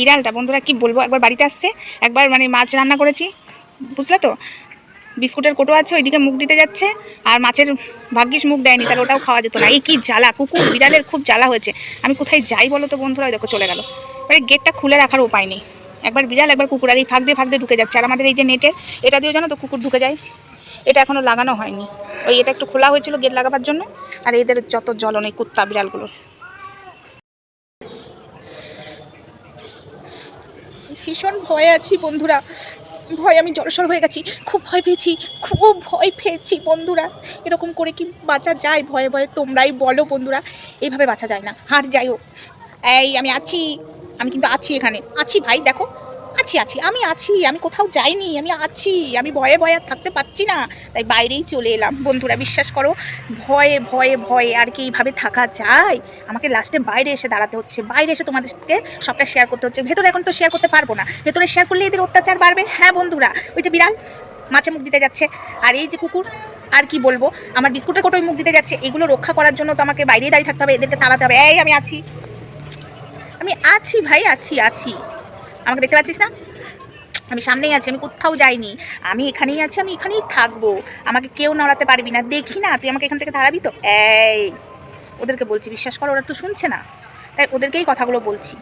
বিড়ালটা, বন্ধুরা কি বলব? একবার বাড়িতে আসছে, একবার মানে মাছ রান্না করেছি, বুঝলে তো? বিস্কুটের কোটো আছে, ওইদিকে মুখ দিতে যাচ্ছে, আর মাছের ভাগ্যিস মুখ দেয়নি, তাহলে ওটাও খাওয়া যেত না। এই কি জ্বালা, কুকুর, বিড়ালের খুব জ্বালা হয়েছে। আমি কোথায় যাই বলো তো বন্ধুরা? দেখো চলে গেল। ওই গেটটা খুলে রাখার উপায় নেই। একবার বিড়াল, একবার কুকুর, আর এই ফাঁক দিয়ে ফাঁক দিয়ে ঢুকে যাচ্ছে। আর আমাদের এই যে নেটের এটা দিয়েও জানো তো কুকুর ঢুকে যায়? এটা এখনও লাগানো হয়নি। ওই এটা একটু খোলা হয়েছিল গেট লাগাবার জন্য। আর এদের যত জ্বলন এই কুত্তা, বিড়ালগুলোর। ভীষণ ভয়ে আছি বন্ধুরা। ভয়, আমি জলসর হয়ে গেছি। খুব ভয় পেয়েছি, খুব ভয় পেয়েছি বন্ধুরা। এরকম করে কি বাঁচা যায়? ভয়ে ভয়ে তোমরাই বলো বন্ধুরা। এইভাবে বাঁচা যায় না। হার যাই হোক, এই আমি আছি। আমি কিন্তু আছি এখানে। আছি ভাই, দেখো। আছি আছি, আমি আছি, আমি কোথাও যাইনি, আমি আছি, আমি ভয়ে ভয়ে আর থাকতে পারছি না। তাই বাইরেই চলে এলাম। বন্ধুরা, বিশ্বাস করো, ভয়ে ভয়ে ভয়ে আর কি এইভাবে থাকা যায়। আমাকে লাস্টে বাইরে এসে দাঁড়াতে হচ্ছে। বাইরে এসে তোমাদেরকে সবটা শেয়ার করতে হচ্ছে। ভেতরে এখন তো শেয়ার করতে পারব না। ভেতরে শেয়ার করলে এদের অত্যাচার বাড়বে। হ্যাঁ বন্ধুরা, ওই যে বিড়াল মাছে মুখ দিতে যাচ্ছে। আর এই যে কুকুর, আর কি বলব? আমার বিস্কুটের কোটোয় মুখ দিতে যাচ্ছে। এগুলো রক্ষা করার জন্য তো আমাকে বাইরেই দাঁড়িয়ে থাকতে হবে। এদেরকে তাড়াতে হবে। এই, আমি আছি। আমি আছি, ভাই, আছি আছি। আমাকে দেখতে পাচ্ছিস না? আমি সামনেই আছি, আমি কোথাও যাইনি। আমি এখানেই আছি, আমি এখানেই থাকব। আমাকে কেউ নড়াতে পারবি না। দেখি না, তুই আমাকে এখান থেকে দাঁড়াবি তো? এই, ওদেরকে বলছি, বিশ্বাস করো, ওরা তো শুনছে না। তাই ওদেরকেই কথাগুলো বলছি।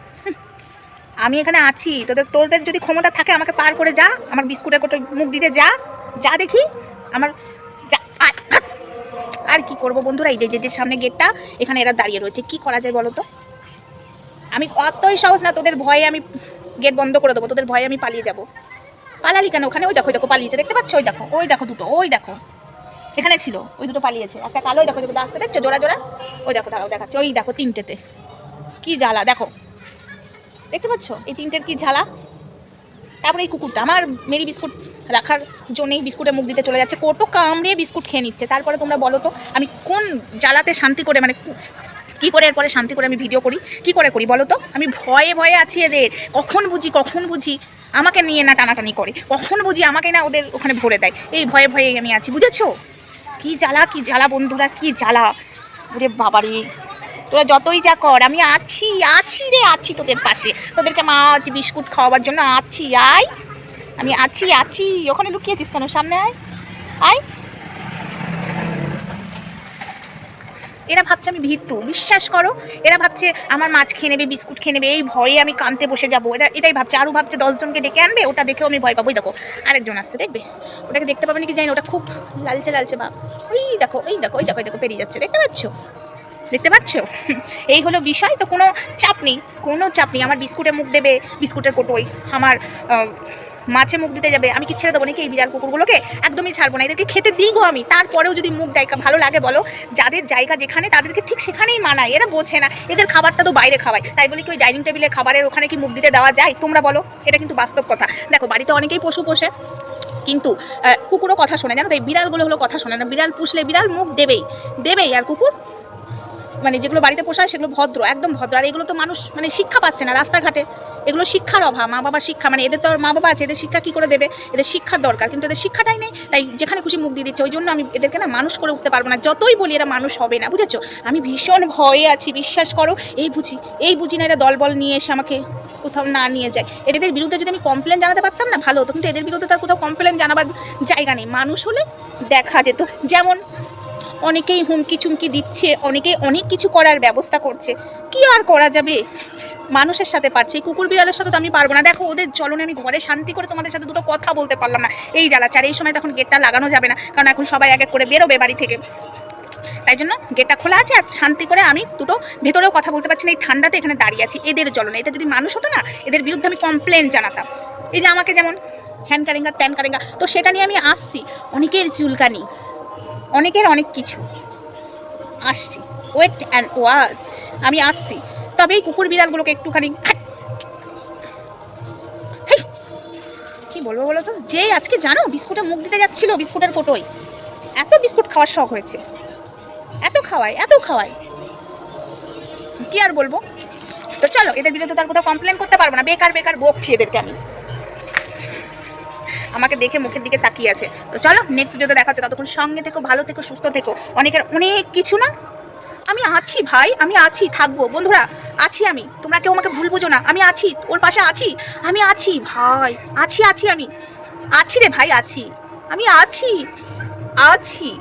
আমি এখানে আছি। তোদের তোদের যদি ক্ষমতা থাকে, আমাকে পার করে যা। আমার বিস্কুটের কোটো মুখ দিতে যা। যা দেখি। আমার আর কি করব বন্ধুরা? এই যে যে- সামনে গেটটা, এখানে এরা দাঁড়িয়ে রয়েছে। কি করা যায় বলো তো? আমি অতই সাহস না, তোদের ভয়ে আমি গেট বন্ধ করে দেবো, তোদের ভয়ে আমি পালিয়ে যাব। পালালি কেন ওখানে? ওই দেখো ওই দেখো, পালিয়েছে, দেখতে পাচ্ছ? ওই দেখো ওই দেখো দুটো, ওই দেখো। এখানে ছিল, ওই দুটো পালিয়েছে। একটা কালো দেখো দেখো আসতে দেখছ? জোড়া জোড়া? ওই দেখো, দাঁড়াও, দেখাচ্ছে। ওই দেখো, তিনটেতে। কি জ্বালা, দেখো। দেখতে পাচ্ছ? এই তিনটের কি জ্বালা? তারপরে এই কুকুরটা, আমার মেরি বিস্কুট রাখার জন্যই বিস্কুটে মুখ দিতে চলে যাচ্ছে। কোটো কামড়িয়ে বিস্কুট খেয়ে নিচ্ছে। তারপরে তোমরা বলো তো, আমি কোন জ্বালাতে শান্তি করে মানে কু- করে এরপরে শান্তি করে আমি ভিডিও করি? কি করে করি বলো তো? আমি ভয়ে ভয়ে আছি এদের। কখন বুঝি কখন বুঝি? আমাকে নিয়ে না টানাটানি করে। কখন বুঝি আমাকে না ওদের ওখানে ভরে দেয়? এই ভয়ে ভয়ে আমি আছি, বুঝেছ? কি জ্বালা কি জ্বালা বন্ধুরা, কি জ্বালা। ওরে বাবারে। তোরা যতই যা কর, আমি আছি আছি রে, আছি তোদের পাশে। তোদেরকে মাছ, বিস্কুট খাওয়াবার জন্য আছি, আয়। আমি আছি আছি। ওখানে লুকিয়েছিস কেন? সামনে আয়। আয়। এরা ভাবছে আমি ভীতু বিশ্বাস করো, এরা ভাবছে আমার মাছ খেয়ে নেবে, বিস্কুট খেয়ে নেবে, এই ভয়ে আমি কানতে বসে যাব। এরা, এটাই ভাবছে। আরও ভাবছে দশজনকে ডেকে আনবে, ওটা দেখেও আমি ভয় পাবো। ওই দেখো, আরেকজন আসছে, দেখবে? ওটাকে দেখতে পাবে কি জানি ওটা খুব লালচে লালচে ভাব ওই দেখো ওই দেখো ওই দেখো দেখো, পেরিয়ে যাচ্ছে। দেখতে পাচ্ছ? দেখতে পাচ্ছ? এই হলো বিষয়, তো কোনো চাপ নেই, কোনো চাপ নেই। আমার বিস্কুটে মুখ দেবে, বিস্কুটের কোটোই আমার মাছে মুখ দিতে যাবে, আমি কি ছেড়ে দেবো নাকি এই বিড়াল কুকুরগুলোকে? একদমই ছাড়বো না, এদেরকে খেতে দিই গো আমি। তারপরেও যদি মুখ দেয় ভালো লাগে বলো, যাদের জায়গা যেখানে, তাদেরকে ঠিক সেখানেই মানায়, এরা বোঝে না। এদের খাবারটা তো বাইরে খাওয়ায়। তাই বলি কি, ওই ডাইনিং টেবিলে খাবারের ওখানে কি মুখ দিতে দেওয়া যায়? তোমরা বলো, এটা কিন্তু বাস্তব কথা। দেখো, বাড়িতে অনেকেই পশু পোষে, কিন্তু কুকুরও কথা শোনে। জানো তো, এই বিড়ালগুলো হলো কথা শোনে না। বিড়াল পুষলে বিড়াল মুখ দেবেই দেবেই। আর কুকুর মানে যেগুলো বাড়িতে পোষায় সেগুলো ভদ্র, একদম ভদ্র। আর এগুলো তো মানুষ মানে শিক্ষা পাচ্ছে না রাস্তাঘাটে। এগুলো শিক্ষার অভাব, মা বাবার শিক্ষা। মানে এদের তো আর মা বাবা আছে, এদের শিক্ষা কী করে দেবে? এদের শিক্ষার দরকার। কিন্তু এদের শিক্ষাটাই নেই। তাই যেখানে খুশি মুখ দিয়ে দিচ্ছে। ওই জন্য আমি এদেরকে না মানুষ করে উঠতে পারব না। যতই বলি এরা মানুষ হবে না, বুঝেছ? আমি ভীষণ ভয়ে আছি। বিশ্বাস করো, এই বুঝি এই বুঝি না এরা দলবল নিয়ে এসে আমাকে কোথাও না নিয়ে যায়। এদের বিরুদ্ধে যদি আমি কমপ্লেন জানাতে পারতাম না, ভালো হতো। কিন্তু এদের বিরুদ্ধে তার কোথাও কমপ্লেন জানাবার জায়গা নেই। মানুষ হলে দেখা যেত। যেমন অনেকেই হুমকি চুমকি দিচ্ছে, অনেকেই অনেক কিছু করার ব্যবস্থা করছে। কি আর করা যাবে? মানুষের সাথে পারছে। এই কুকুর বিড়ালের সাথে তো আমি পারব না। দেখো, ওদের চলনে আমি ঘরে শান্তি করে তোমাদের সাথে দুটো কথা বলতে পারলাম না। এই জ্বালা চার, এই সময় তখন গেটটা লাগানো যাবে না। কারণ এখন সবাই এক এক করে বেরোবে বাড়ি থেকে। তাই জন্য গেটটা খোলা আছে আর শান্তি করে আমি দুটো ভেতরেও কথা বলতে পারছি না। এই ঠান্ডাতে এখানে দাঁড়িয়ে আছি, এদের জ্বলনে। এটা যদি মানুষ হতো না, এদের বিরুদ্ধে আমি কমপ্লেন জানাতাম। এই যে আমাকে যেমন হ্যান কারেঙ্গা, ত্যান কারেঙ্গা, তো সেটা নিয়ে আমি আসছি। অনেকের চুলকানি। অনেকের অনেক কিছু। আসছি। ওয়েট অ্যান্ড ওয়াচ আমি আসছি। তবে এই কুকুর বিড়ালগুলোকে একটুখানি! কি বলব বলো তো? যে আজকে জানো বিস্কুটে মুখ দিতে যাচ্ছিল বিস্কুটের কোটোই এত বিস্কুট খাওয়ার শখ হয়েছে। এত খাওয়ায় এত খাওয়ায়। কি আর বলব? তো চলো, এদের বিরুদ্ধে তার কোথাও কমপ্লেন করতে পারব না। বেকার বেকার বকছি এদেরকে আমি। আমাকে দেখে মুখের দিকে তাকিয়ে আছে। তো চলো নেক্সট ভিডিওতে দেখা হচ্ছে। ততক্ষণ সঙ্গে থেকো, ভালো থেকো, সুস্থ থেকো। অনেকের অনেক কিছু না? আমি আছি ভাই, আমি আছি, থাকব। বন্ধুরা, আছি আমি। তোমরা কেউ আমাকে ভুল বুঝো না। আমি আছি, ওর পাশে আছি। আমি আছি, ভাই, আছি আছি আমি। আছি রে ভাই, আছি। আমি আছি আছি।